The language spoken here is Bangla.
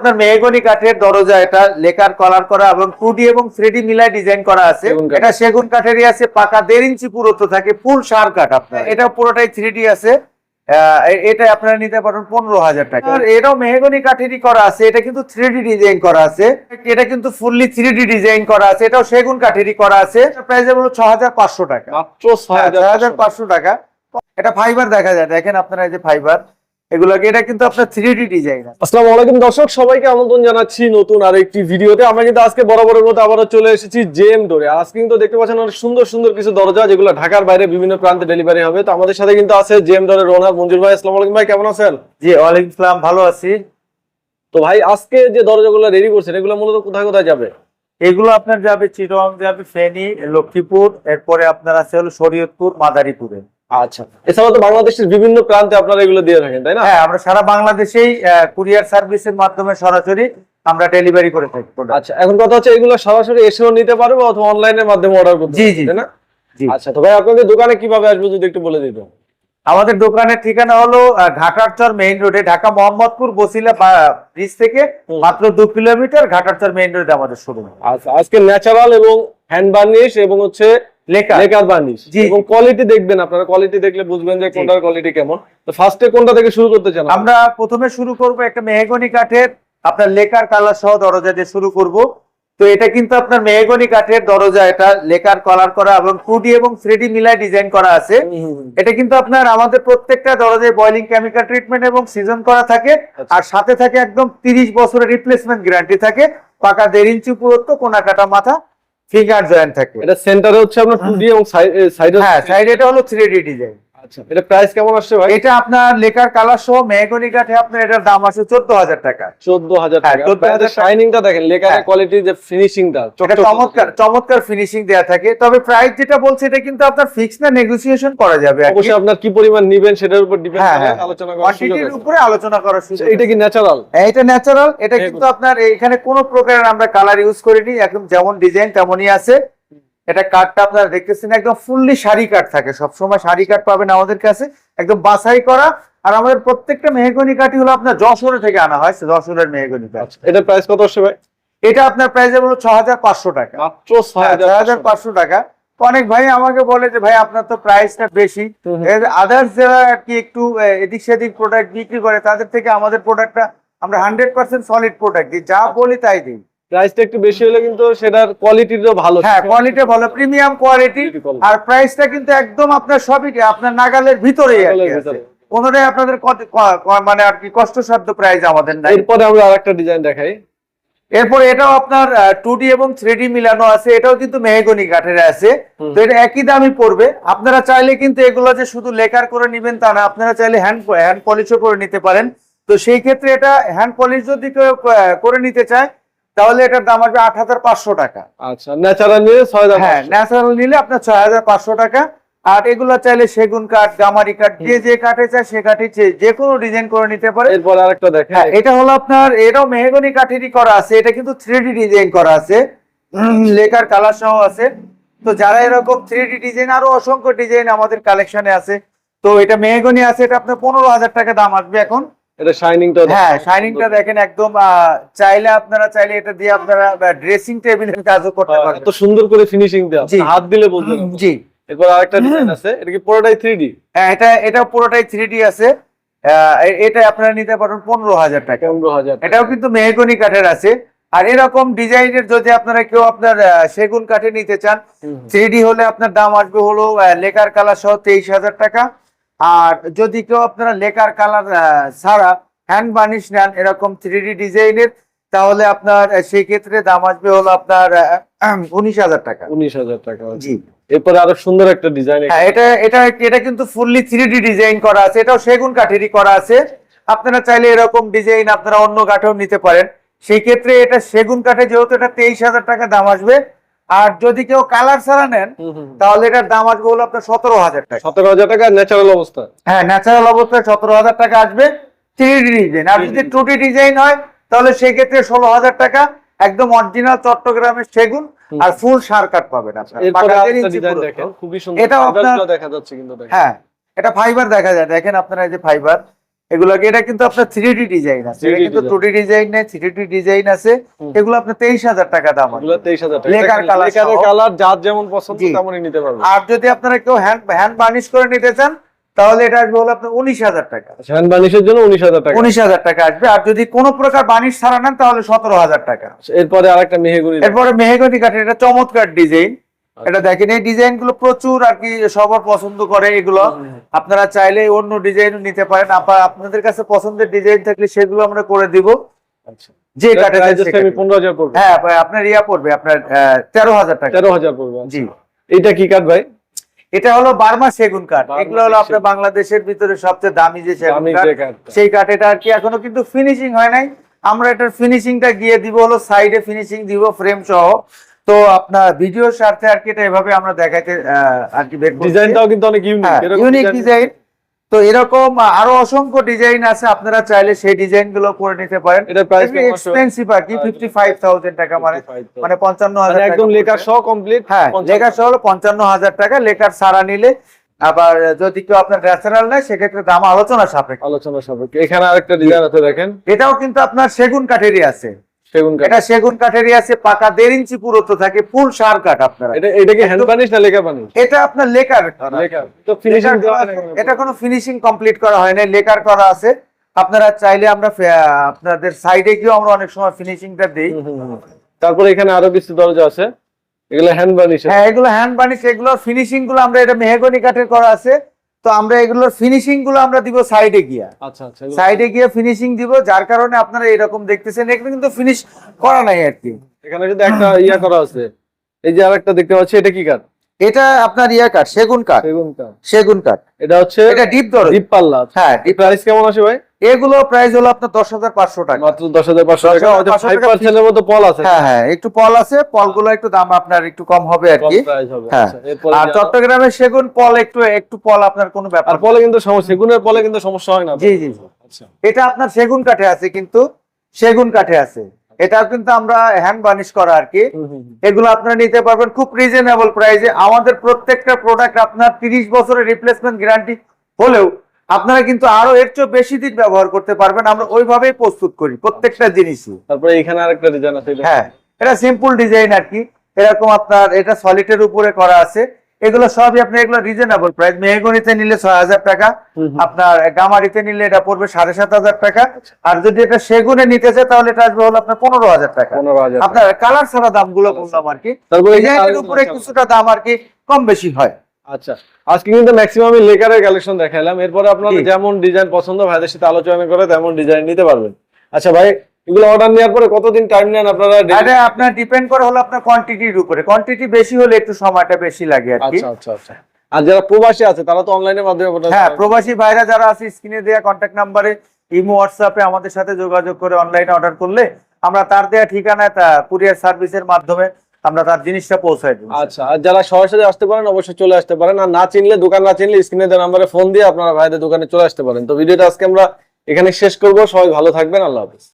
আপনার মেহগনি কাঠের দরজা এটা লেকার কলার করা এবং টু ডি এবং থ্রি ডি মিলায় ডিজাইন করা আছে। এটা সেগুন কাঠেরই আছে পাকা দেড় ইঞ্চি পুরুত্ব থাকে ফুল সার কাঠ আপনার। এটা পুরোটাই থ্রি ডি আছে। এটা আপনারা নিতে পারেন পনেরো হাজার টাকা। আর এটাও মেহগনি কাঠেরই করা আছে এটা কিন্তু থ্রিডি ডিজাইন করা আছে। এটা কিন্তু ফুললি থ্রিডি ডিজাইন করা আছে এটাও সেগুন কাঠেরই করা আছে। প্রাইস হলো ছ হাজার পাঁচশো টাকা। মাত্র ছয় হাজার হাজার পাঁচশো টাকা। এটা ফাইবার দেখা যায় দেখেন আপনারা এই যে ফাইবার এগুলোকে এটা কিন্তু আপনার থ্রি ডি ডিজাইন আসসালামু আলাইকুম দর্শক সবাইকে আমন্ত্রণ জানাচ্ছি নতুন আরেকটি ভিডিওতে। আমরা কিন্তু আজকে বরাবরের মতো আবারও চলে এসেছি জেম ডোরে আর আজকে কিন্তু দেখতে পাচ্ছেন অনেক সুন্দর সুন্দর কিছু দরজা যেগুলো ঢাকার বাইরে বিভিন্ন প্রান্তে ডেলিভারি হবে। তো আমাদের সাথে কিন্তু আছে জেম ডোরের মঞ্জুর ভাই। আসসালামু আলাইকুম ভাই কেমন আছেন? জি ওয়ালাইকুম সালাম ভালো আছি। তো ভাই আজকে যে দরজাগুলো রেডি করছেন এগুলো মূলত কোথায় কোথায় যাবে? এগুলো আপনার যাবে চিটং যাবে ফেনী লক্ষ্মীপুর এরপরে আপনার আছে হলো শরীয়তপুর মাদারীপুরে। আচ্ছা। এছাড়া তো বাংলাদেশের বিভিন্ন প্রান্তে আপনারা এগুলো দিয়ে থাকেন তাই না? হ্যাঁ আমরা সারা বাংলাদেশেই কুরিয়ার সার্ভিসের মাধ্যমে সরাসরি আমরা ডেলিভারি করে থাকি আচ্ছা এখন কথা হচ্ছে এগুলো সরাসরি এসেও নিতে পারব অথবা অনলাইনের মাধ্যমে অর্ডার করতে জি, জি। তাই না? আচ্ছা তো ভাই আপনাদের দোকানে কীভাবে আসব যদি একটু বলে দিতেন? আমাদের দোকানের ঠিকানা হলো ঘাটারচর মেইন রোডে ঢাকা মোহাম্মদপুর বসিলা ব্রিজ থেকে মাত্র দু কিলোমিটার ঘাটারচর মেইন রোডে আমাদের শোরুম আচ্ছা আজকে ন্যাচারাল এবং হ্যান্ড বার্নিশ এবং হচ্ছে লেকার বার্নিশ এবং কোয়ালিটি দেখবেন আপনারা কোয়ালিটি দেখলে বুঝবেন যে কোনটার কোয়ালিটি কেমন। তো ফার্স্টে কোনটা থেকে শুরু করতে চান? আমরা প্রথমে শুরু করব একটা মেহগনি কাঠের আপনার লেকার কালার সহ দরজা দিয়ে শুরু করব। তো এটা কিন্তু আপনার মেহগনি কাঠের দরজা এটা লেকার কালার করা এবং এবং থ্রি ডি মিলায় ডিজাইন করা আছে। এটা কিন্তু আপনার আমাদের প্রত্যেকটা দরজায় বয়লিং কেমিক্যাল ট্রিটমেন্ট এবং সিজন করা থাকে। আচ্ছা। আর সাথে থাকে একদম তিরিশ বছরের রিপ্লেসমেন্ট গ্যারান্টি থাকে। পাকা দেড় ইঞ্চি পুরুত্ব কোনা কাটা মাথা। ফিঙ্গার জয়েন্ট থাকবে। এটা সেন্টারে হচ্ছে আপনার টু ডি এবং সাইডে হ্যাঁ সাইডে এটা হলো থ্রি ডি ডিজাইন আচ্ছা। এটা প্রাইস কেমন আসছে ভাই? এটা আপনার লেকার কালার সহ মেহগনি কাঠে আপনার এটার দাম আছে চোদ্দ হাজার টাকা। চোদ্দ হাজার হ্যাঁ, টাকা। 14,000 টাকা। শাইনিংটা দেখেন লেকারের হ্যাঁ। কোয়ালিটি যে ফিনিশিংটা এটা চমৎকার চমৎকার ফিনিশিং দেয়া থাকে। তবে প্রাইস যেটা বলছে এটা কিন্তু আপনার ফিক্স না নেগোসিয়েশন করা যাবে। অবশ্যই আপনার কি পরিমাণ নিবেন সেটার উপর ডিপেন্ড হ্যাঁ করে হ্যাঁ। আলোচনা করার সুযোগ আছে। উপরে আলোচনা করার সুযোগ এটা কি ন্যাচারাল হ্যাঁ, এটা ন্যাচারাল এটা হ্যাঁ, কিন্তু আপনার এখানে কোনো প্রকারের আমরা কালার ইউজ করিনি। একদম যেমন ডিজাইন তেমনই আছে। এটা কাঠটা আপনারা দেখতেছেন একদম ফুললি শাড়ি কাঠ থাকে। সব সময় শাড়ি কাঠ পাবেন আমাদের কাছে একদম বাছাই করা। আর আমাদের প্রত্যেকটা মেহগনি কাঠই হলো আপনার যশোর থেকে আনা হয় যশোরের মেহগনি কাঠ আচ্ছা এটার প্রাইস কত আসছে ভাই? এটা আপনার প্রাইস হলো ছ হাজার পাঁচশো টাকা। মাত্র ছয় হাজার পাঁচশো টাকা। অনেক ভাই আমাকে বলে যে ভাই আপনার তো প্রাইসটা বেশি। আদার্স যারা আর কি একটু এদিক সেদিক প্রোডাক্ট বিক্রি করে তাদের থেকে আমাদের প্রোডাক্টটা আমরা হান্ড্রেড পার্সেন্ট সলিড প্রোডাক্ট দিই। যা বলি তাই দিই। প্রাইসটা একটু বেশি হলে কিন্তু সেটার কোয়ালিটিটাও ভালো হ্যাঁ কোয়ালিটি ভালো প্রিমিয়াম কোয়ালিটি আর প্রাইসটা কিন্তু একদম আপনার সবই আপনার নাগালের ভিতরেই আছে। কোনোটাই আপনাদের মানে আর কি কষ্টসাধ্য প্রাইস আমাদের নাই। এরপরে আমরা আরেকটা ডিজাইন দেখাই। এরপর এটাও আপনার টু ডি এবং থ্রি মিলানো আছে এটাও কিন্তু মেহগনি কাঠের আছে। তো এটা একই দামই পড়বে। আপনারা চাইলে কিন্তু এগুলো যে শুধু লেকার করে নিবেন তা না আপনারা চাইলে হ্যান্ড হ্যান্ড পলিশও করে নিতে পারেন। তো সেই ক্ষেত্রে এটা হ্যান্ড পলিশ যদি কেউ করে নিতে চায় তাহলে এটার দাম আসবে আট হাজার পাঁচশো টাকা। আচ্ছা ন্যাচারাল নিয়ে ছয় হ্যাঁ ন্যাচারাল নিলে আপনার ছয় হাজার পাঁচশো টাকা। আর এগুলো চাইলে সেগুন কাঠ গামারি কাঠ যে যে কাঠে চায় সে কাঠে যে কোনো ডিজাইন করে নিতে পারে। এরপর আরেকটা দেখেন। হ্যাঁ এটা হলো আপনার এটাও মেহগনি কাঠেরই করা আছে। এটা কিন্তু থ্রি ডি ডিজাইন করা আছে। লেকার কালার সহ আছে। তো যারা এরকম থ্রি ডি ডিজাইন আরও অসংখ্য ডিজাইন আমাদের কালেকশনে আছে। তো এটা মেহগনি আছে এটা আপনার পনেরো হাজার টাকা দাম আসবে এখন। এটা শাইনিংটা হ্যাঁ শাইনিংটা দেখেন একদম চাইলে আপনারা চাইলে এটা দিয়ে আপনারা ড্রেসিং টেবিলের কাজও করতে পারবেন। এত সুন্দর করে ফিনিশিং দেওয়া। হাত দিলে বলতে জি। এরপর আরেকটা ডিজাইন আছে এটা কি পুরোটাই থ্রি ডি হ্যাঁ, এটা এটা পুরোটাই থ্রি ডি আছে। আহ, এটা আপনারা নিতে পারবেন পনেরো হাজার টাকা। পনেরো হাজার এটাও কিন্তু মেহগনি কাঠের আছে। আর এরকম ডিজাইনের যদি আপনারা কেউ আপনার সেগুন কাঠে নিতে চান থ্রি ডি হলে আপনার দাম আসবে হলো লেকার কালার সহ তেইশ হাজার টাকা। আর যদি কেউ আপনারা লেকার কালার ছাড়া হ্যান্ড বার্নিশ নেন এরকম থ্রি ডিজাইনের তাহলে আপনার সেই ক্ষেত্রে দাম আসবে হলো আপনার উনিশ হাজার টাকা। উনিশ হাজার টাকা জি। এরপরে আরও সুন্দর একটা ডিজাইন হ্যাঁ এটা এটা এটা কিন্তু ফুললি থ্রি ডিজাইন করা আছে এটাও সেগুন কাঠেরই করা আছে। আপনারা চাইলে এরকম ডিজাইন আপনারা অন্য কাঠেও নিতে পারেন। সেই ক্ষেত্রে এটা সেগুন কাঠে যেহেতু এটা তেইশ হাজার টাকা দাম আসবে আর যদি কেউ কালার ছাড়া নেন তাহলে এটার দাম আসবে হলো আপনার সতেরো হাজার টাকা। সতেরো হাজার টাকা ন্যাচারাল অবস্থা। হ্যাঁ ন্যাচারাল অবস্থায় সতেরো হাজার টাকা আসবে থ্রি ডিজাইন আর যদি টু ডি ডিজাইন হয় তাহলে সেক্ষেত্রে ষোলো হাজার টাকা একদম অরিজিনাল চট্টগ্রামের সেগুন আর ফুল সার কাঠ পাবেন আপনারা। এটাও আপনার- দেখা যাচ্ছে কিন্তু হ্যাঁ এটা ফাইবার দেখা যায়। দেখেন আপনারা এই যে ফাইবার এগুলোকে এটা কিন্তু আপনার থ্রি ডি ডিজাইন আছে। এটা কিন্তু টু ডি ডিজাইন নেই থ্রি ডি ডিজাইন আছে। এগুলো আপনার তেইশ হাজার টাকা দাম। কালার যার যেমন পছন্দ তেমনই নিতে পারবেন। আর যদি আপনারা কেউ হ্যান্ড হ্যান্ড বার্নিশ করে নিতে চান তাহলে এটা আসবে হলো আপনার উনিশ হাজার টাকা। হ্যান্ড বার্নিশের জন্য উনিশ হাজার টাকা। উনিশ হাজার টাকা আসবে। আর যদি কোনো প্রকার বার্নিশ ছাড়া নেন তাহলে সতেরো হাজার টাকা। এরপরে আরেকটা মেহেগুনি এরপরে মেহেগনি কাঠের এটা চমৎকার ডিজাইন আচ্ছা। এটা দেখেন এই ডিজাইনগুলো প্রচুর আর কি সবার পছন্দ করে এগুলো। আপনারা চাইলে অন্য ডিজাইন নিতে পারেন। আপনাদের কাছে পছন্দের ডিজাইন থাকলে সেগুলো আমরা করে দিব। আচ্ছা। যে হ্যাঁ ভাই, আপনার ইয়া পড়বে আপনার তেরো হাজার টাকা। তেরো হাজার পড়বে জি। এইটা কি কাঠ ভাই? এটা হলো বার্মা সেগুন কাঠ। এগুলো হলো আপনার বাংলাদেশের ভিতরে সবচেয়ে দামি যে সেগুন কাঠ সেই কাঠ এটা আর কি এখনও কিন্তু ফিনিশিং হয় নাই। আমরা এটার ফিনিশিংটা গিয়ে দিব হলো সাইডে ফিনিশিং দিব ফ্রেম সহ। তো আপনার ভিডিওর স্বার্থে আর কি এটা এভাবে আমরা দেখাইতে আর কি ডিজাইনটাও কিন্তু অনেক ইউনিক হ্যাঁ, ইউনিক ডিজাইন তো এরকম আরও অসংখ্য ডিজাইন আছে আপনারা চাইলে সেই ডিজাইনগুলো করে নিতে পারেন। প্রাইস এক্সপেন্সিভ আর কি ফিফটি ফাইভ থাউজেন্ড টাকা মানে মানে পঞ্চান্ন হাজার একদম লেখা সহ কমপ্লিট হ্যাঁ লেখা সহ হলো পঞ্চান্ন হাজার টাকা লেখার সারা নিলে। আবার যদি কেউ আপনার ন্যাচারাল নেয় সেক্ষেত্রে দাম আলোচনা সাপেক্ষে। আলোচনা সাপেক্ষে। এখানে আরেকটা ডিজাইন আছে দেখেন। এটাও কিন্তু আপনার সেগুন কাঠেরই আছে। সেগুন কাঠ। এটা সেগুন কাঠেরই আছে পাকা দেড় ইঞ্চি পুরুত্ব থাকে ফুল সার কাঠ আপনারা। এটা এটা কি হ্যান্ড বার্নিশ না লেখা বার্নিশ এটা আপনার লেকার করা। তো ফিনিশিং আছে। এটা কোনো ফিনিশিং কমপ্লিট করা হয় নাই লেকার করা আছে। আপনারা চাইলে আমরা আপনাদের সাইডে গিয়েও আমরা অনেক সময় ফিনিশিংটা দিই। তারপরে এখানে আরও কিছু দরজা আছে। এগুলো হ্যান্ড বার্নিশ হ্যাঁ এগুলো হ্যান্ড বানিশ এগুলোর ফিনিশিংগুলো আমরা এটা মেহগনি কাঠের করা আছে। তো আমরা এগুলোর ফিনিশিংগুলো আমরা দিব সাইডে গিয়া। আচ্ছা আচ্ছা সাইডে গিয়ে ফিনিশিং দিব যার কারণে আপনারা এরকম দেখতেছেন। এখানে কিন্তু ফিনিশ করা নাই আর কি। এখানে কিন্তু একটা ইয়া করা আছে। এই যে আরেকটা দেখতে পাচ্ছি এটা কি কাঠ? এটা আপনার ইয়া কাঠ সেগুন কাঠ। সেগুন কাঠ। সেগুন কাঠ। এটা হচ্ছে এটা ডিপ দর ডিপ পাল্লা। হ্যাঁ এই প্রাইস কেমন আছে ভাই? এগুলো প্রাইস হলো আপনার দশ হাজার পাঁচশো টাকা। মাত্র দশ হাজার পাঁচশো টাকা। 10,500 ফাইভ টাকা পার্সেন্টের মতো পল আছে। হ্যাঁ হ্যাঁ একটু পল আছে পলগুলো একটু দাম আপনার একটু কম হবে আর কি। হ্যাঁ। আচ্ছা, আর চট্টগ্রামের সেগুন পল একটু একটু পল আপনার কোনো ব্যাপার পলে কিন্তু সেগুনের পলে কিন্তু সমস্যা হয় না। জি জি। আচ্ছা। এটা আপনার সেগুন কাঠে আছে কিন্তু সেগুন কাঠে আছে। এটা কিন্তু আমরা হ্যান্ড বার্নিশ করা আর কি। এগুলো আপনারা নিতে পারবেন খুব রিজনেবল প্রাইসে আমাদের প্রত্যেকটা প্রোডাক্ট আপনার তিরিশ বছরের রিপ্লেসমেন্ট গ্যারান্টি হলেও আপনারা কিন্তু আরও এর চেয়ে বেশি দিন ব্যবহার করতে পারবেন আমরা ওইভাবেই প্রস্তুত করি প্রত্যেকটা জিনিসই। তারপরে এখানে আরেকটা ডিজাইন আছে হ্যাঁ এটা সিম্পল ডিজাইন আর কি। এরকম আপনার এটা সলিটের উপরে করা আছে। এগুলো সবই আপনি এগুলো রিজনেবল প্রাইস মেহগনিতে নিলে ছয় হাজার টাকা। আপনার গামারিতে নিলে এটা পড়বে সাড়ে সাত হাজার টাকা। আর যদি এটা সেগুনে নিতে চায় তাহলে এটা আসবে হলো আপনার পনেরো হাজার টাকা। আপনার কালার ছাড়া দামগুলো বললাম আর কি। উপরে কিছুটা দাম আর কি কম বেশি হয়। আচ্ছা আজকে কিন্তু ম্যাক্সিমাম লেকারের কালেকশন দেখালাম এরপরে আপনাদের জি। যেমন ডিজাইন পছন্দ ভাইদের সাথে আলোচনা করে তেমন ডিজাইন নিতে পারবেন। আচ্ছা ভাই এগুলো অর্ডার নেওয়ার পরে কতদিন টাইম নেন আপনারা? এটা আপনার ডিপেন্ড করে হলো আপনার কোয়ান্টিটির উপরে। কোয়ান্টিটি বেশি হলে একটু সময়টা বেশি লাগে আর কি। আচ্ছা আচ্ছা আচ্ছা। আর যারা প্রবাসী আছে তারা তো অনলাইনের মাধ্যমে হ্যাঁ প্রবাসী ভাইরা যারা আছে স্ক্রিনে দেওয়া কন্ট্যাক্ট নাম্বারে ইমো হোয়াটসঅ্যাপে আমাদের সাথে যোগাযোগ করে অনলাইনে অর্ডার করলে আমরা তার দেওয়া ঠিকানায় তা কুরিয়ার সার্ভিসের মাধ্যমে আমরা তার জিনিসটা পৌঁছাই দেবো। আচ্ছা আর যারা সরাসরি আসতে পারেন, অবশ্যই চলে আসতে পারেন। আর না চিনলে, দোকান না চিনলে স্ক্রিনে দেওয়া নাম্বারে ফোন দিয়ে আপনারা ভাইদের দোকানে চলে আসতে পারেন। তো ভিডিওটা আজকে আমরা এখানে শেষ করব। সবাই ভালো থাকবেন। আল্লাহ হাফিজ।